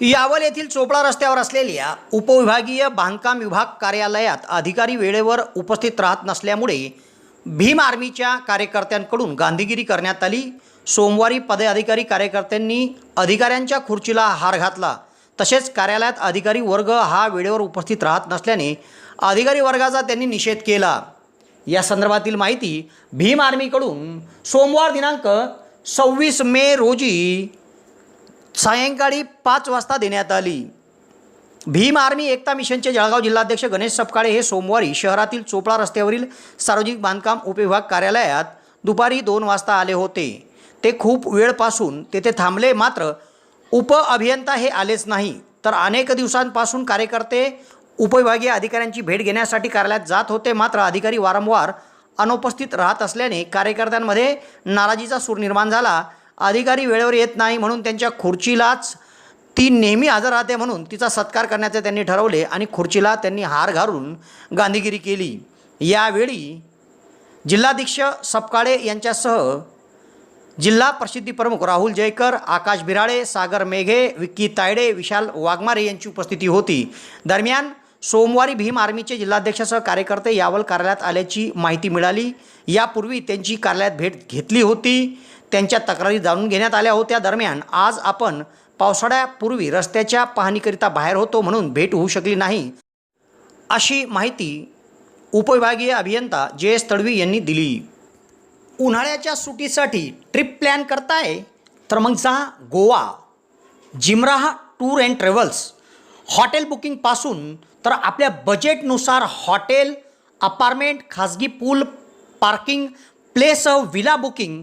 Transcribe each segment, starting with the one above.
यावल येथील चोपडा रस्त्यावर असलेल्या उपविभागीय बांधकाम विभाग कार्यालयात अधिकारी वेळेवर उपस्थित राहत नसल्यामुळे भीम आर्मीच्या कार्यकर्त्यांकडून गांधीगिरी करण्यात आली. सोमवारी पदाधिकारी कार्यकर्त्यांनी अधिकाऱ्यांच्या खुर्चीला हार घातला. तसेच कार्यालयात अधिकारी वर्ग हा वेळेवर उपस्थित राहत नसल्याने अधिकारी वर्गाचा त्यांनी निषेध केला. या संदर्भातील माहिती भीम आर्मीकडून सोमवार दिनांक सव्वीस मे रोजी सायंकाळी पाच वाजता देण्यात आली. भीम आर्मी एकता मिशनचे जळगाव जिल्हाध्यक्ष गणेश सपकाळे हे सोमवारी शहरातील चोपळा रस्त्यावरील सार्वजनिक बांधकाम उपविभाग कार्यालयात दुपारी दोन वाजता आले होते. ते खूप वेळपासून तेथे थांबले मात्र उप अभियंता हे आलेच नाही. तर अनेक दिवसांपासून कार्यकर्ते उपविभागीय अधिकाऱ्यांची भेट घेण्यासाठी कार्यालयात जात होते मात्र अधिकारी वारंवार अनुपस्थित राहत असल्याने कार्यकर्त्यांमध्ये नाराजीचा सूर निर्माण झाला. अधिकारी वेळेवर येत नाही म्हणून त्यांच्या खुर्चीलाच ती नेहमी हजर राहते म्हणून तिचा सत्कार करण्याचे त्यांनी ठरवले आणि खुर्चीला त्यांनी हार घालून गांधीगिरी केली. यावेळी जिल्हाध्यक्ष सपकाळे यांच्यासह जिल्हा प्रसिद्धी प्रमुख राहुल जयकर आकाश बिराळे सागर मेघे विक्की तायडे विशाल वाघमारे यांची उपस्थिती होती. दरम्यान सोमवारी भीम आर्मीचे जिल्हाध्यक्षासह कार्यकर्ते यावल कार्यालयात आल्याची माहिती मिळाली. यापूर्वी त्यांची कार्यालयात भेट घेतली होती. त्यांच्या तक्रारी जाणून घेण्यात आल्या होत्या. दरम्यान आज आपण पावसाळ्यापूर्वी रस्त्याच्या पाहणीकरिता बाहेर होतो म्हणून भेट होऊ शकली नाही. अशी माहिती उपविभागीय अभियंता जे एस तडवी यांनी दिली. उन्हाळ्याच्या सुटीसाठी ट्रिप प्लॅन करताय? तर मग जा Goa. जिमराह tour and travels. Hotel बुकिंगपासून तर आपल्या बजेटनुसार हॉटेल अपार्टमेंट खाजगी pool parking place villa booking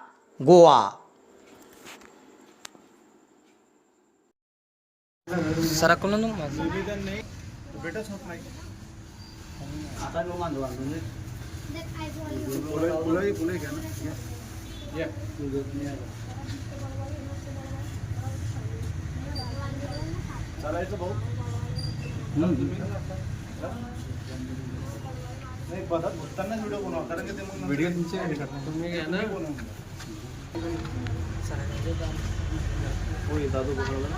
Goa. नाही होत नाही फुलं फुलंही फुलं घ्या ना. चालायचं भाऊ नाही पदात भरतानाच व्हिडिओ बनवा कारण की ते मग व्हिडिओ तुमचे तुम्ही घ्या ना. होय दादू बघायला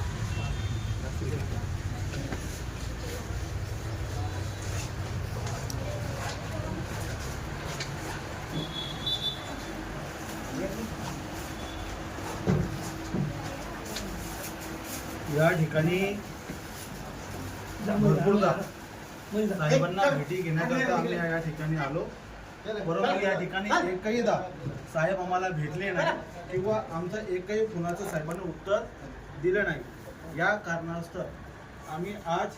या ठिकाणी भरपूरदा साहेबांना भेटी घेण्याकरता आम्ही या ठिकाणी आलो. बरोबर या ठिकाणी एकहीदा साहेब आम्हाला भेटले नाही किंवा आमचं एकही फोनाचं साहेबांना उत्तर दिलं नाही. या कारणास्तव आम्ही आज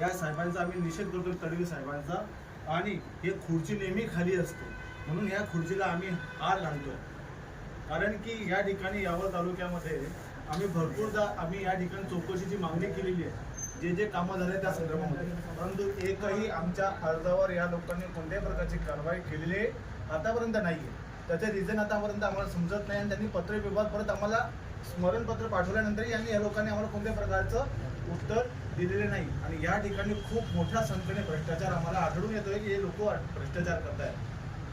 या साहेबांचा आम्ही निषेध करतो तडवी साहेबांचा आणि हे खुर्ची नेहमी खाली असते. म्हणून या खुर्चीला आम्ही हार घालतोय. कारण की या ठिकाणी यावल तालुक्यामध्ये आम्ही भरपूरदा आम्ही या ठिकाणी चौकशीची मागणी केलेली आहे. जे जे कामं झाले त्या संदर्भामध्ये. परंतु एकही आमच्या अर्जावर या लोकांनी कोणत्याही प्रकारची कारवाई केलेली आहे आतापर्यंत नाही आहे त्याचे रिझन आतापर्यंत आम्हाला समजत नाही आणि त्यांनी पत्र विभाग परत आम्हाला स्मरणपत्र पाठवल्यानंतर यांनी या लोकांनी आम्हाला कोणत्या प्रकारचं उत्तर दिलेले नाही. आणि या ठिकाणी खूप मोठ्या संख्येने भ्रष्टाचार आम्हाला आढळून येतोय की हे लोक भ्रष्टाचार करतायत.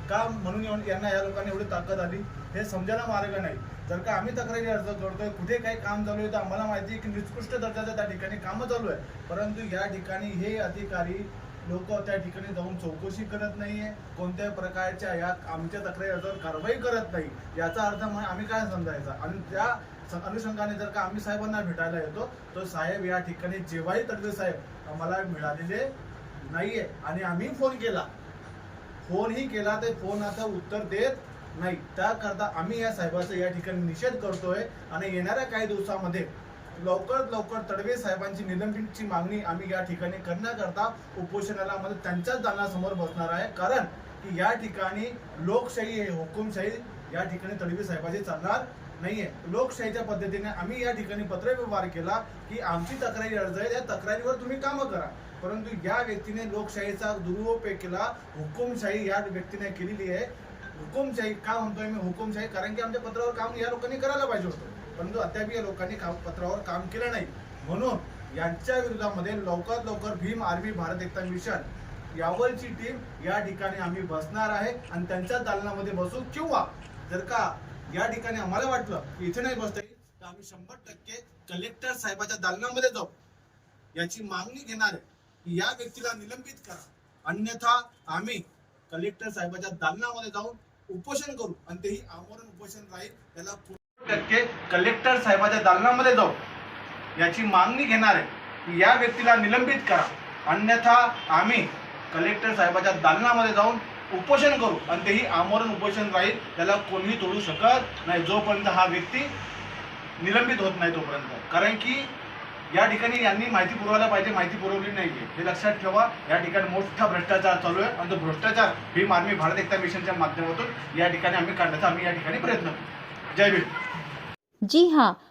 का म्हणून येऊन यांना या लोकांनी एवढी ताकद आली हे समजायला मार्ग नाही. जर का आम्ही तक्रारी अर्ज करतोय कुठे काही काम चालू आहे तर आम्हाला माहिती आहे की निकृष्ट दर्जाचं त्या ठिकाणी कामं चालू आहे. परंतु या ठिकाणी हे अधिकारी लोक त्या ठिकाणी जाऊन चौकशी करत नाहीये कोणत्याही प्रकारच्या या आमच्या तक्रारी अर्जावर कारवाई करत नाही. याचा अर्थ आम्ही काय समजायचा? आणि त्या स- अनुषंगाने जर का आम्ही साहेबांना भेटायला येतो तर साहेब या ठिकाणी जेव्हाही तडवे साहेब आम्हाला मिळालेले नाहीये. आणि आम्ही फोन केला. फोनही केला तर फोन आता उत्तर देत नाही. त्याकरता आम्ही या साहेबाचा या ठिकाणी निषेध करतोय आणि येणाऱ्या काही दिवसामध्ये लवकरात लवकर तडवे साहेबांची निलंबनची मागणी आम्ही या ठिकाणी करण्याकरता उपोषणाला मध्ये त्यांच्याच दालनासमोर बसणार आहे. कारण की या ठिकाणी लोकशाही हे हुकुमशाही या ठिकाणी तडवी साहेबाची चालणार नाहीये. लोकशाहीच्या पद्धतीने आम्ही या ठिकाणी पत्रव्यवहार केला की आमची तक्रारी अर्ज आहे त्या तक्रारीवर तुम्ही कामं करा. परंतु या व्यक्तीने लोकशाहीचा दुरुपयोग केला हुकुमशाही या व्यक्तीने केलेली आहे. हुकुमशाही का म्हणतोय मी हुकुमशाही? कारण की आमच्या पत्रावर काम या लोकांनी करायला पाहिजे होतं. परंतु अद्याप या लोकांनी काम पत्रावर काम केलं नाही. म्हणून यांच्या विरोधामध्ये लवकरात लवकर भीम आर्मी भारत एकता मिशन यावरची टीम या ठिकाणी आम्ही बसणार आहे आणि त्यांच्या दालनामध्ये बसू किंवा जर का या ठिकाणी आम्हाला वाटलं की इथे नाही बसता येईल तर आम्ही शंभर टक्के कलेक्टर साहेबाच्या दालनामध्ये जाऊ. याची मागणी घेणार आहे की या व्यक्तीला निलंबित करा. अन्यथा आम्ही कलेक्टर साहेबाच्या दालनामध्ये जाऊन उपोषण करू आणि तेही आमरण उपोषण राहील त्याला पूर्ण टक्के कलेक्टर साहेबाच्या दालनामध्ये जाऊ. याची मागणी घेणार आहे की या व्यक्तीला निलंबित करा. अन्यथा आम्ही कलेक्टर साहेबाच्या दालनामध्ये जाऊन उपोषण करू आणि तेही आमरण उपोषण राहील त्याला कोणीही तोडू शकत नाही. जोपर्यंत हा व्यक्ती निलंबित होत नाही तोपर्यंत. कारण की या ठिकाणी यांनी माहिती पुरवायला पाहिजे माहिती पुरवली नाहीये. हे लक्षात ठेवा या ठिकाणी मोठा भ्रष्टाचार चालू आहे. आणि तो भ्रष्टाचार भीम आर्मी भारत एकता मिशनच्या माध्यमातून या ठिकाणी आम्ही काढण्याचा आम्ही या ठिकाणी प्रयत्न करू. जय भीम. जी हाँ